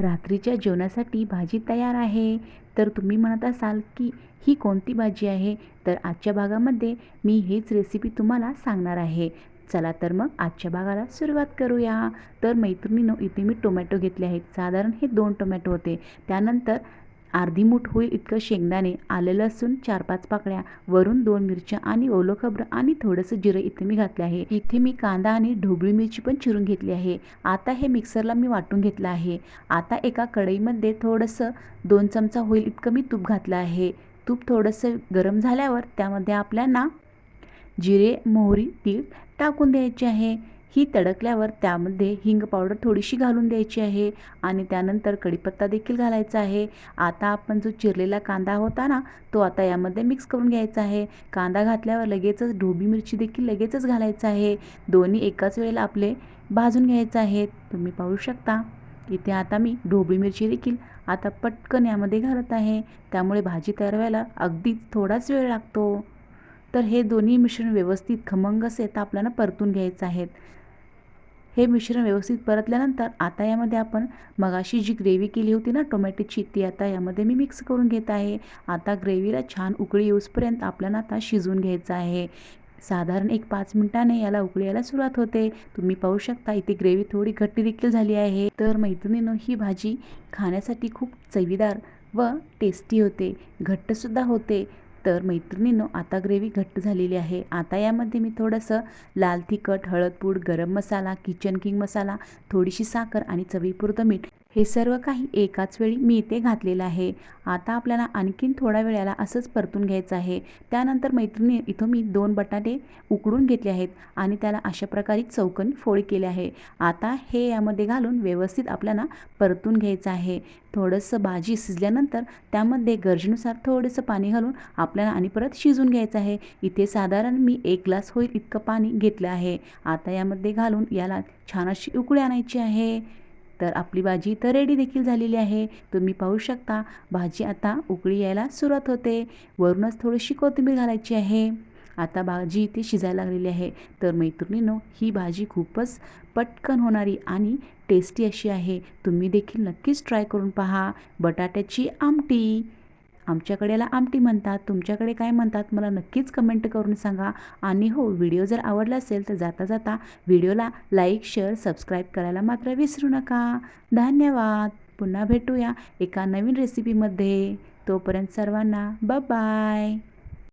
रात्रीच्या जेवणासाठी भाजी तयार आहे. तर तुम्ही म्हणत असाल की ही कोणती भाजी आहे? तर आजच्या भागामध्ये मी हीच रेसिपी तुम्हाला सांगणार आहे. चला तर मग आजच्या भागाला सुरुवात करूया. तर मैत्रिणीनं इथे मी टोमॅटो घेतले आहेत. साधारण हे दोन टोमॅटो होते. त्यानंतर अर्धी मूठ होईल इतकं शेंगदाणे आलं लसूण चार पाच पाकळ्या वरून दोन मिरच्या आणि ओलं खबरं आणि थोडंसं जिरं इथे मी घातलं आहे. इथे मी कांदा आणि ढोबळी मिरची पण चिरून घेतली आहे. आता हे मिक्सरला मी वाटून घेतलं आहे. आता एका कढईमध्ये थोडंसं दोन चमचा होईल इतकं मी तूप घातलं आहे. तूप थोडंसं गरम झाल्यावर त्यामध्ये आपल्याला जिरे मोहरी तीळ टाकून द्यायचे आहे. ही तडकल्यावर त्यामध्ये हिंग पावडर थोडीशी घालून द्यायची आहे आणि त्यानंतर कढीपत्ता देखील घालायचा आहे. आता आपण जो चिरलेला कांदा होता ना तो आता यामध्ये मिक्स करून घ्यायचा आहे. कांदा घातल्यावर लगेचच ढोबी मिरची देखील लगेचच घालायचं आहे. दोन्ही एकाच वेळेला आपले भाजून घ्यायचं आहे तुम्ही पाहू शकता. इथे आता मी ढोबळी मिरची देखील आता पटकन यामध्ये घालत आहे. त्यामुळे भाजी तयार व्हायला अगदीच थोडाच वेळ लागतो. तर हे दोन्ही मिश्रण व्यवस्थित खमंग असे तर आपल्याला परतून घ्यायचं आहेत हे मिश्रण व्यवस्थित परतल्यानंतर आता यामध्ये आपण मगाशी जी ग्रेव्ही केली होती ना टोमॅटोची ती आता यामध्ये मी मिक्स करून घेत आहे. आता ग्रेव्हीला छान उकळी येऊसपर्यंत आपल्याला आता शिजवून घ्यायचं आहे. साधारण एक पाच मिनिटाने याला उकळी यायला सुरुवात होते. तुम्ही पाहू शकता इथे ग्रेव्ही थोडी घट्टी देखील झाली आहे. तर मैत्रिणीनं ही भाजी खाण्यासाठी खूप चवीदार व टेस्टी होते. घट्टसुद्धा होते. तर मैत्रिणींनो आता ग्रेव्ही घट्ट झालेली आहे. आता यामध्ये मी थोडंसं लाल तिखट हळदपूड गरम मसाला किचन किंग मसाला थोडीशी साखर आणि चवीपुरतं मीठ हे सर्व काही एकाच वेळी मी इथे घातलेलं आहे. आता आपल्याला आणखीन थोड्या वेळाला असंच परतून घ्यायचं आहे. त्यानंतर मैत्रिणी इथं मी दोन बटाटे उकडून घेतले आहेत आणि त्याला अशा प्रकारे चौकन फोड केली आहे. आता हे यामध्ये घालून व्यवस्थित आपल्याला परतून घ्यायचं आहे. थोडंसं भाजी शिजल्यानंतर त्यामध्ये गरजेनुसार थोडंसं पाणी घालून आपल्याला आणि परत शिजून घ्यायचं आहे. इथे साधारण मी एक ग्लास होईल इतकं पाणी घेतलं आहे. आता यामध्ये घालून याला छान अशी उकळी आणायची आहे. तर आपली भाजी तर रेडी देखील झालेली आहे. तुम्ही पाहू शकता भाजी आता उकळी यायला सुरुवात होते. वरूनच थोडीशी कोथिंबीर घालायची आहे. आता भाजी इथे शिजायला लागलेली आहे. तर मैत्रिणीनो ही भाजी खूपच पटकन होणारी आणि टेस्टी अशी आहे. तुम्ही देखील नक्कीच ट्राय करून पहा. बटाट्याची आमटी. आमच्याकडेला आमटी म्हणतात. तुमच्याकडे काय म्हणतात मला नक्कीच कमेंट करून सांगा. आणि हो व्हिडिओ जर आवडला असेल तर जाता जाता व्हिडिओला लाईक शेअर सबस्क्राईब करायला मात्र विसरू नका. धन्यवाद. पुन्हा भेटूया एका नवीन रेसिपीमध्ये तोपर्यंत सर्वांना बाय